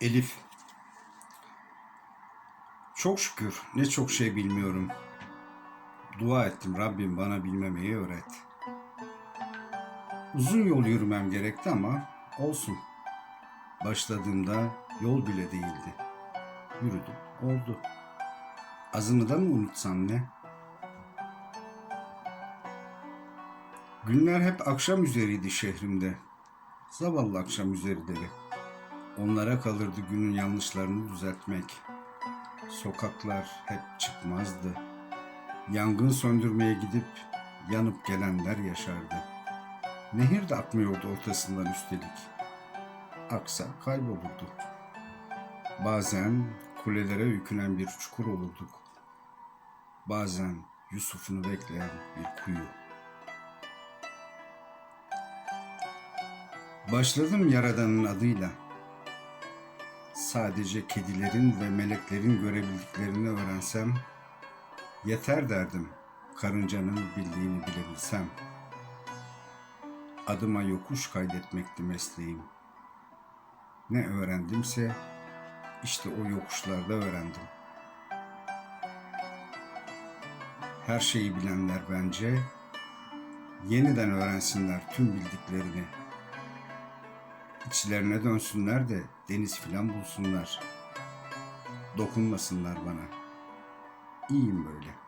Elif. Çok şükür ne çok şey bilmiyorum. Dua ettim Rabbim bana bilmemeyi öğret. Uzun yol yürümem gerekti ama olsun. Başladığımda yol bile değildi. Yürüdüm, oldu. Azını da mı unutsam ne? Günler hep akşam üzeriydi şehrimde. Zavallı akşam üzerileri. Onlara kalırdı günün yanlışlarını düzeltmek. Sokaklar hep çıkmazdı. Yangın söndürmeye gidip yanıp gelenler yaşardı. Nehir de akmıyordu ortasından üstelik. Aksa kaybolurdu. Bazen kulelere yükünen bir çukur olurduk. Bazen Yusuf'unu bekleyen bir kuyu. Başladım Yaradan'ın adıyla. Sadece kedilerin ve meleklerin görebildiklerini öğrensem yeter derdim karıncanın bildiğini bilebilsem. Adıma yokuş kaydetmekti mesleğim. Ne öğrendimse işte o yokuşlarda öğrendim. Her şeyi bilenler bence yeniden öğrensinler tüm bildiklerini. İçlerine dönsünler de deniz filan bulsunlar. Dokunmasınlar bana. İyiyim böyle.